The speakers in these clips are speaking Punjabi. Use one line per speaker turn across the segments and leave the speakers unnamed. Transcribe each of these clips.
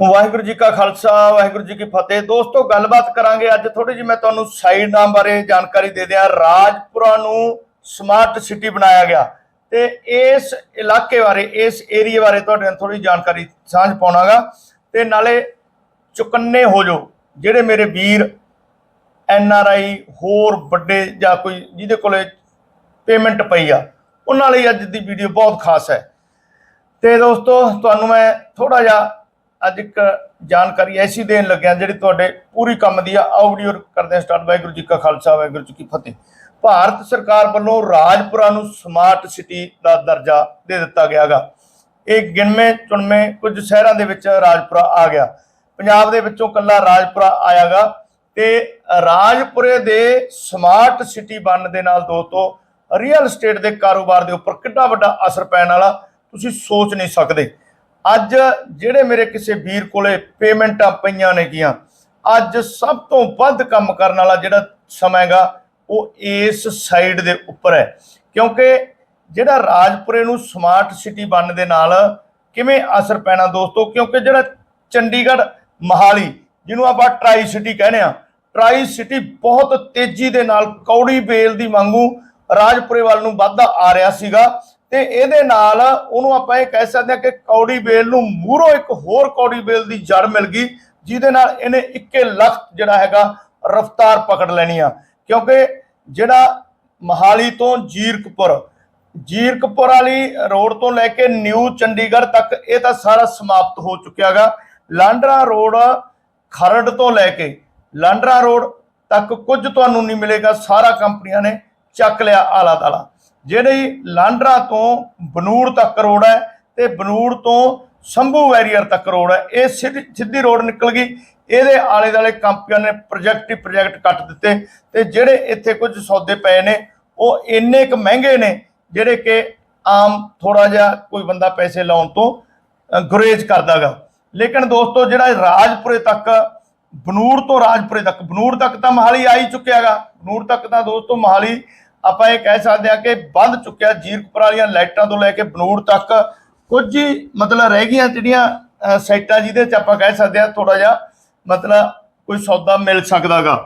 ਵਾਹਿਗੁਰੂ ਜੀ ਕਾ ਖਾਲਸਾ, ਵਾਹਿਗੁਰੂ ਜੀ ਕੀ ਫਤਿਹ। ਦੋਸਤੋ, ਗੱਲਬਾਤ ਕਰਾਂਗੇ ਅੱਜ ਥੋੜੀ ਜਿਹੀ, ਮੈਂ ਤੁਹਾਨੂੰ ਸਾਈਡ ਨਾਮ ਬਾਰੇ ਜਾਣਕਾਰੀ ਦੇ ਦਿਆਂ। ਰਾਜਪੁਰਾ ਨੂੰ ਸਮਾਰਟ ਸਿਟੀ ਬਣਾਇਆ ਗਿਆ। ਤੇ ਇਸ ਇਲਾਕੇ ਬਾਰੇ, ਇਸ ਏਰੀਆ ਬਾਰੇ ਤੁਹਾਡੇ ਨਾਲ ਥੋੜੀ ਜਾਣਕਾਰੀ ਸਾਂਝ ਪਾਉਣਾਗਾ। ਤੇ ਨਾਲੇ ਚੁਕੰਨੇ ਹੋ ਜੋ ਜਿਹੜੇ ਮੇਰੇ ਵੀਰ ਐਨ ਆਰ ਆਈ ਹੋਰ ਵੱਡੇ ਜਾਂ ਕੋਈ ਜਿਹਦੇ ਕੋਲੇ ਪੇਮੈਂਟ ਪਈ ਆ, ਉਹਨਾਂ ਲਈ ਅੱਜ ਦੀ ਵੀਡੀਓ ਬਹੁਤ ਖਾਸ ਹੈ। ਤੇ ਦੋਸਤੋ, ਤੁਹਾਨੂੰ ਮੈਂ ਥੋੜਾ ਜਿਹਾ ਅੱਜ ਇੱਕ ਜਾਣਕਾਰੀ ਐਸੀ ਦੇਣ ਲੱਗਿਆ ਜਿਹੜੀ ਤੁਹਾਡੇ ਪੂਰੀ ਕੰਮ ਦੀ ਆ, ਆਓ ਵੀਡੀਓ ਕਰਦੇ ਹਾਂ ਸਟਾਰਟ ਵਾਹਿਗੁਰੂ ਜੀ ਕਾ ਖਾਲਸਾ, ਵਾਹਿਗੁਰੂ ਜੀ ਕੀ ਫਤਿਹ। ਭਾਰਤ ਸਰਕਾਰ ਵੱਲੋਂ ਰਾਜਪੁਰਾ ਨੂੰ ਸਮਾਰਟ ਸਿਟੀ ਦਾ ਦਰਜਾ ਦੇ ਦਿੱਤਾ ਗਿਆਗਾ। ਇਹ ਗਿਣਵੇਂ, ਚੁਣਵੇਂ ਕੁਝ ਸ਼ਹਿਰਾਂ ਦੇ ਵਿੱਚ ਰਾਜਪੁਰਾ ਆ ਗਿਆ। ਪੰਜਾਬ ਦੇ ਵਿੱਚੋਂ ਕੱਲਾ ਰਾਜਪੁਰਾ ਆਇਆਗਾ ਤੇ ਰਾਜਪੁਰੇ ਦੇ ਸਮਾਰਟ ਸਿਟੀ ਬਣਨ ਦੇ ਨਾਲ ਦੋਸਤੋ ਰੀਅਲ ਏਸਟੇਟ ਦੇ ਕਾਰੋਬਾਰ ਦੇ ਉੱਪਰ ਕਿੰਨਾ ਵੱਡਾ ਅਸਰ ਪੈਣ ਵਾਲਾ, ਤੁਸੀਂ ਸੋਚ ਨਹੀਂ ਸਕਦੇ। ਅੱਜ ਜਿਹੜੇ ਮੇਰੇ ਕਿਸੇ ਵੀਰ ਕੋਲੇ ਪੇਮੈਂਟਾਂ ਪਈਆਂ ਨੇ ਕੀਆਂ ਅੱਜ ਸਭ ਤੋਂ ਵੱਧ ਕੰਮ ਕਰਨ ਵਾਲਾ ਜਿਹੜਾ ਸਮਾਂ ਹੈਗਾ, ਉਹ ਇਸ ਸਾਈਡ ਦੇ ਉੱਪਰ ਹੈ। ਕਿਉਂਕਿ ਜਿਹੜਾ ਰਾਜਪੁਰੇ ਨੂੰ ਸਮਾਰਟ ਸਿਟੀ ਬਣਨ ਦੇ ਨਾਲ ਕਿਵੇਂ ਅਸਰ ਪੈਣਾ ਦੋਸਤੋ, ਕਿਉਂਕਿ ਜਿਹੜਾ ਚੰਡੀਗੜ੍ਹ ਮਹਾਲੀ, ਜਿਹਨੂੰ ਆਪਾਂ ਟਰਾਈ ਸਿਟੀ ਕਹਿੰਦੇ ਆ ਟਰਾਈ ਸਿਟੀ ਬਹੁਤ ਤੇਜ਼ੀ ਦੇ ਨਾਲ ਕੌੜੀ ਬੇਲ ਦੀ ਵਾਂਗੂ ਰਾਜਪੁਰੇ ਵੱਲ ਨੂੰ ਵਾਧਾ ਆ ਰਿਹਾ ਸੀਗਾ। ਤੇ ਇਹਦੇ ਨਾਲ ਉਹਨੂੰ ਆਪਾਂ ਇਹ ਕਹਿ ਸਕਦੇ ਹਾਂ ਕਿ ਕੌੜੀ ਬੇਲ ਨੂੰ ਮੂਹਰੋਂ ਇੱਕ ਹੋਰ ਕੌੜੀ ਬੇਲ ਦੀ ਜੜ ਮਿਲ ਗਈ, ਜਿਹਦੇ ਨਾਲ ਇਹਨੇ ਇੱਕੇ ਲੱਖ ਜਿਹੜਾ ਹੈਗਾ ਰਫ਼ਤਾਰ ਪਕੜ ਲੈਣੀ ਆ। ਕਿਉਂਕਿ ਜਿਹੜਾ ਮਹਾਲੀ ਤੋਂ ਜੀਰਕਪੁਰ ਜੀਰਕਪੁਰ ਵਾਲੀ ਰੋਡ ਤੋਂ ਲੈ ਕੇ ਨਿਊ ਚੰਡੀਗੜ੍ਹ ਤੱਕ ਇਹ ਤਾਂ ਸਾਰਾ ਸਮਾਪਤ ਹੋ ਚੁੱਕਿਆਗਾ। ਲਾਂਡਰਾ ਰੋਡ ਖਰੜ ਤੋਂ ਲੈ ਕੇ ਲਾਂਡਰਾ ਰੋਡ ਤੱਕ ਕੁਝ ਤੁਹਾਨੂੰ ਨਹੀਂ ਮਿਲੇਗਾ, ਸਾਰਾ ਕੰਪਨੀਆਂ ਨੇ ਚੱਕ ਲਿਆ ਆਲਾ ਦਾਲਾ ਜਿਹੜੀ ਲਾਂਡਰਾ ਤੋਂ ਬਨੂੜ ਤੱਕ ਰੋਡ ਹੈ ਤੇ ਬਨੂੜ ਤੋਂ ਸੰਭੂ ਵੈਰੀਅਰ ਤੱਕ ਰੋਡ ਹੈ। ਇਹ ਸਿੱਧੀ ਸਿੱਧੀ ਰੋਡ ਨਿਕਲ ਗਈ। ਇਹਦੇ ਆਲੇ ਦਾਲੇ ਕੰਪਨੀਆਂ ਨੇ ਪ੍ਰੋਜੈਕਟ ਹੀ ਪ੍ਰੋਜੈਕਟ ਕੱਟ ਦਿੱਤੇ ਤੇ ਜਿਹੜੇ ਇੱਥੇ ਕੁਝ ਸੌਦੇ ਪਏ ਨੇ ਉਹ ਇੰਨੇ ਕੁ ਮਹਿੰਗੇ ਨੇ ਜਿਹੜੇ ਕਿ ਆਮ ਥੋੜਾ ਜਿਹਾ ਕੋਈ ਬੰਦਾ ਪੈਸੇ ਲਾਉਣ ਤੋਂ ਅ, ਗੁਰੇਜ਼ ਕਰਦਾਗਾ। ਲੇਕਿਨ ਦੋਸਤੋ ਜਿਹੜਾ ਰਾਜਪੁਰੇ ਤੱਕ ਬਨੂੜ ਤੋਂ ਰਾਜਪੁਰੇ ਤੱਕ ਬਨੂੜ ਤੱਕ ਤਾਂ ਮਹਾਲੀ ਆ ਹੀ ਚੁੱਕਿਆਗਾ। ਬਨੂੜ ਤੱਕ ਤਾਂ ਦੋਸਤੋ ਮਹਾਲੀ ਆਪਾਂ ਇਹ ਕਹਿ ਸਕਦੇ ਆ ਕਿ ਬੰਦ ਚੁੱਕਿਆ, ਜੀਰਕਪੁਰ ਵਾਲੀਆਂ ਲਾਈਟਾਂ ਤੋਂ ਲੈ ਕੇ ਬਨੂੜ ਤੱਕ ਕੁਝ ਹੀ ਮਤਲਬ ਰਹਿ ਗਈਆਂ ਜਿਹੜੀਆਂ ਸਾਈਟਾਂ ਜਿਹਦੇ ਚ ਆਪਾਂ ਕਹਿ ਸਕਦੇ ਆ ਥੋੜਾ ਜਿਹਾ ਮਤਲਬ ਕੋਈ ਸੌਦਾ ਮਿਲ ਸਕਦਾਗਾ।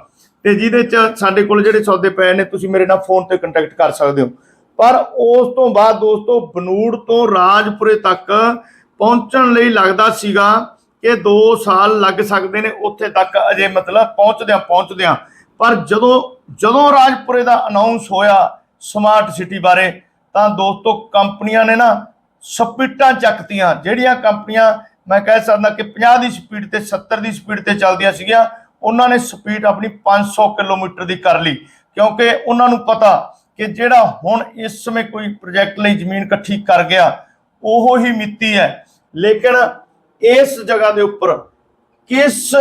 ਤੇ ਜਿਹਦੇ ਚ ਸਾਡੇ ਕੋਲ ਜਿਹੜੇ ਸੌਦੇ ਪਏ ਨੇ, ਤੁਸੀਂ ਮੇਰੇ ਨਾਲ ਫੋਨ ਤੇ ਕੰਟੈਕਟ ਕਰ ਸਕਦੇ ਹੋ। ਪਰ ਉਸ ਤੋਂ ਬਾਅਦ ਦੋਸਤੋ, ਬਨੂੜ ਤੋਂ ਰਾਜਪੁਰੇ ਤੱਕ ਪਹੁੰਚਣ ਲਈ ਲੱਗਦਾ ਸੀਗਾ ਕਿ 2 ਸਾਲ ਲੱਗ ਸਕਦੇ ਨੇ, ਉੱਥੇ ਤੱਕ ਅਜੇ ਮਤਲਬ ਪਹੁੰਚਦਿਆਂ ਪਹੁੰਚਦਿਆਂ ਪਰ ਜਦੋਂ ਜਦੋਂ ਰਾਜਪੁਰੇ ਦਾ ਅਨਾਉਂਸ ਹੋਇਆ ਸਮਾਰਟ ਸਿਟੀ ਬਾਰੇ, ਤਾਂ ਦੋਸਤੋ ਕੰਪਨੀਆਂ ਨੇ ਨਾ ਸਪੀਡਾਂ ਚੱਕਤੀਆਂ। ਜਿਹੜੀਆਂ ਕੰਪਨੀਆਂ, ਮੈਂ ਕਹਿ ਸਕਦਾ ਕਿ 50 ਦੀ ਸਪੀਡ ਤੇ 70 ਦੀ ਸਪੀਡ ਤੇ ਚੱਲਦੀਆਂ ਸੀਗੀਆਂ, ਉਹਨਾਂ ਨੇ ਸਪੀਡ ਆਪਣੀ 500 ਕਿਲੋਮੀਟਰ ਦੀ ਕਰ ਲਈ। ਕਿਉਂਕਿ ਉਹਨਾਂ ਨੂੰ ਪਤਾ ਕਿ ਜਿਹੜਾ ਹੁਣ ਇਸ ਸਮੇਂ ਕੋਈ ਪ੍ਰੋਜੈਕਟ ਲਈ ਜ਼ਮੀਨ ਇਕੱਠੀ ਕਰ ਗਿਆ, ਉਹ ਹੀ ਮਿੱਤੀ ਹੈ। ਲੇਕਿਨ ਇਸ ਜਗ੍ਹਾ ਦੇ ਉੱਪਰ ਕਿਸ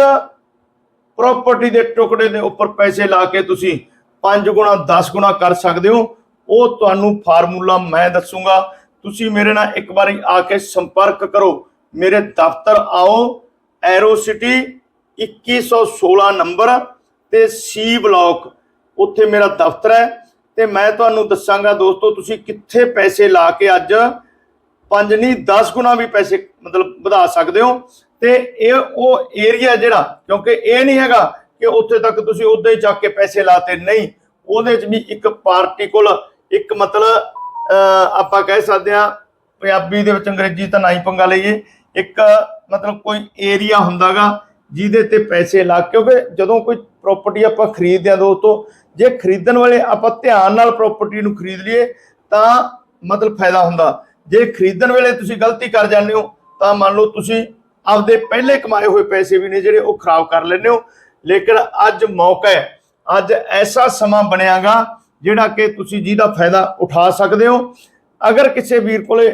ਪ੍ਰਾਪਰਟੀ ਦੇ ਟੁਕੜੇ ਦੇ ਉੱਪਰ ਪੈਸੇ ਲਾ ਕੇ ਤੁਸੀਂ 5 ਗੁਣਾ 10 ਗੁਣਾ ਕਰ ਸਕਦੇ ਹੋ। ਉਹ ਤੁਹਾਨੂੰ ਫਾਰਮੂਲਾ ਮੈਂ ਦੱਸੂਗਾ। ਤੁਸੀਂ ਮੇਰੇ ਨਾਲ ਇੱਕ ਵਾਰੀ ਆ ਕੇ ਸੰਪਰਕ ਕਰੋ। ਮੇਰੇ ਦਫ਼ਤਰ ਆਓ। ਐਰੋ ਸਿਟੀ 2116 ਨੰਬਰ ਤੇ ਸੀ ਬਲਾਕ। ਉੱਥੇ ਮੇਰਾ ਦਫ਼ਤਰ ਹੈ। ਤੇ ਮੈਂ ਤੁਹਾਨੂੰ ਦੱਸਾਂਗਾ ਦੋਸਤੋ, ਤੁਸੀਂ ਕਿੱਥੇ ਪੈਸੇ ਲਾ ਕੇ ਅੱਜ ਪੰਜ ਨਹੀਂ 10 ਗੁਣਾ ਵੀ ਪੈਸੇ ਮਤਲਬ ਵਧਾ ਸਕਦੇ ਹੋ। ਤੇ ਇਹ ਉਹ ਏਰੀਆ ਜਿਹੜਾ, ਕਿਉਂਕਿ ਇਹ ਨਹੀਂ ਹੈਗਾ ਕਿ ਉੱਥੇ ਤੱਕ ਤੁਸੀਂ ਉਦਾਂ ਹੀ ਚੱਕ ਕੇ ਪੈਸੇ ਲਾਤੇ, ਨਹੀਂ। ਉਹਦੇ ਚ ਵੀ ਇੱਕ ਪਾਰਟੀ ਕੋਲ ਇੱਕ ਮਤਲਬ ਆਪਾਂ ਕਹਿ ਸਕਦੇ ਹਾਂ, ਪੰਜਾਬੀ ਦੇ ਵਿੱਚ ਅੰਗਰੇਜ਼ੀ ਤਾਂ ਨਾ ਹੀ ਪੰਗਾ ਲਈਏ, ਇੱਕ ਮਤਲਬ ਕੋਈ ਏਰੀਆ ਹੁੰਦਾਗਾ ਜਿਹਦੇ ਤੇ ਪੈਸੇ ਲਾ, ਕਿਉਂਕਿ ਜਦੋਂ ਕੋਈ ਪ੍ਰਾਪਰਟੀ ਆਪਾਂ ਖਰੀਦਦੇ ਆ ਦੋਸਤੋ, ਜੇ ਖਰੀਦਣ ਵੇਲੇ ਆਪਾਂ ਧਿਆਨ ਨਾਲ ਪ੍ਰਾਪਰਟੀ ਨੂੰ ਖਰੀਦ ਲਈਏ, ਤਾਂ ਮਤਲਬ ਫਾਇਦਾ ਹੁੰਦਾ। ਜੇ ਖਰੀਦਣ ਵੇਲੇ ਤੁਸੀਂ ਗਲਤੀ ਕਰ ਜਾਂਦੇ ਹੋ, ਤਾਂ ਮੰਨ ਲਓ ਤੁਸੀਂ ਆਪਦੇ ਪਹਿਲੇ ਕਮਾਏ ਹੋਏ ਪੈਸੇ ਵੀ ਨੇ ਜਿਹੜੇ ਉਹ ਖਰਾਬ ਕਰ ਲੈਂਦੇ ਹੋ। ਲੇਕਿਨ ਅੱਜ ਮੌਕਾ ਹੈ। ਅੱਜ ਐਸਾ ਸਮਾਂ ਬਣਿਆਗਾ ਜਿਹੜਾ ਕਿ ਤੁਸੀਂ ਜਿਹਦਾ ਫਾਇਦਾ ਉਠਾ ਸਕਦੇ ਹੋ। ਅਗਰ ਕਿਸੇ ਵੀਰ ਕੋਲੇ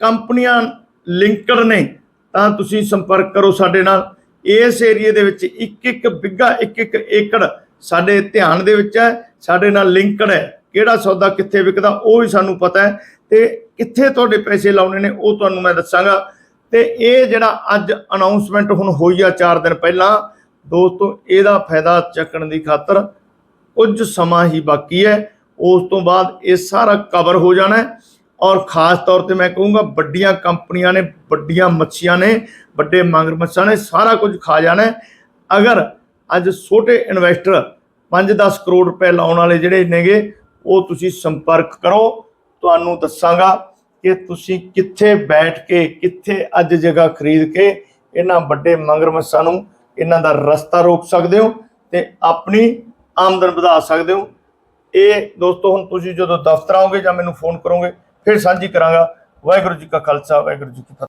ਕੰਪਨੀਆਂ ਲਿੰਕਡ ਨੇ, ਤਾਂ ਤੁਸੀਂ ਸੰਪਰਕ ਕਰੋ ਸਾਡੇ ਨਾਲ। ਇਸ ਏਰੀਏ ਦੇ ਵਿੱਚ ਇੱਕ ਇੱਕ ਬਿੱਗਾ ਇੱਕ ਇੱਕ ਏਕੜ ਸਾਡੇ ਧਿਆਨ ਦੇ ਵਿੱਚ ਹੈ। ਸਾਡੇ ਨਾਲ ਲਿੰਕਡ ਹੈ। ਕਿਹੜਾ ਸੌਦਾ ਕਿੱਥੇ ਵਿਕਦਾ ਉਹ ਵੀ ਸਾਨੂੰ ਪਤਾ ਹੈ। ਤੇ ਕਿੱਥੇ ਤੁਹਾਡੇ ਪੈਸੇ ਲਾਉਣੇ ਨੇ ਉਹ ਤੁਹਾਨੂੰ ਮੈਂ ਦੱਸਾਂਗਾ। ਤੇ ਇਹ ਜਿਹੜਾ ਅੱਜ ਅਨਾਉਂਸਮੈਂਟ ਹੁਣ ਹੋਈ ਆ 4 ਦਿਨ ਪਹਿਲਾਂ, ਦੋਸਤੋ, ਇਹਦਾ ਫਾਇਦਾ ਚੱਕਣ ਦੀ ਖਾਤਰ ਕੁਝ ਸਮਾਂ ਹੀ ਬਾਕੀ ਹੈ। ਉਸ ਤੋਂ ਬਾਅਦ ਇਹ ਸਾਰਾ ਕਵਰ ਹੋ ਜਾਣਾ ਔਰ ਖਾਸ ਤੌਰ ਤੇ ਮੈਂ ਕਹੂੰਗਾ ਵੱਡੀਆਂ ਕੰਪਨੀਆਂ ਨੇ, ਵੱਡੀਆਂ ਮੱਛੀਆਂ ਨੇ, ਵੱਡੇ ਮਗਰਮੱਛਾਂ ਨੇ, ਸਾਰਾ ਕੁਝ ਖਾ ਜਾਣਾ ਅਗਰ ਅੱਜ ਛੋਟੇ ਇਨਵੈਸਟਰ 5-10 ਕਰੋੜ ਰੁਪਏ ਲਾਉਣ ਵਾਲੇ ਜਿਹੜੇ ਨੇਗੇ, ਉਹ ਤੁਸੀਂ ਸੰਪਰਕ ਕਰੋ। ਤੁਹਾਨੂੰ ਦੱਸਾਂਗਾ ਕਿ ਤੁਸੀਂ ਕਿੱਥੇ ਬੈਠ ਕੇ, ਕਿੱਥੇ ਅੱਜ ਜਗ੍ਹਾ ਖਰੀਦ ਕੇ ਇਹਨਾਂ ਵੱਡੇ ਮੰਗਰਮਸ਼ਾਂ ਨੂੰ ਇਹਨਾਂ ਦਾ ਰਸਤਾ ਰੋਕ ਸਕਦੇ ਹੋ ਤੇ ਆਪਣੀ ਆਮਦਨ ਵਧਾ ਸਕਦੇ ਹੋ। ਇਹ ਦੋਸਤੋ, ਹੁਣ ਤੁਸੀਂ ਜਦੋਂ ਦਫ਼ਤਰ ਆਓਗੇ ਜਾਂ ਮੈਨੂੰ ਫੋਨ ਕਰੋਗੇ, ਫਿਰ ਸਾਂਝੀ ਕਰਾਂਗਾ। ਵਾਹਿਗੁਰੂ ਜੀ ਕਾ ਖਾਲਸਾ, ਵਾਹਿਗੁਰੂ ਜੀ ਕੀ ਫਤਿਹ।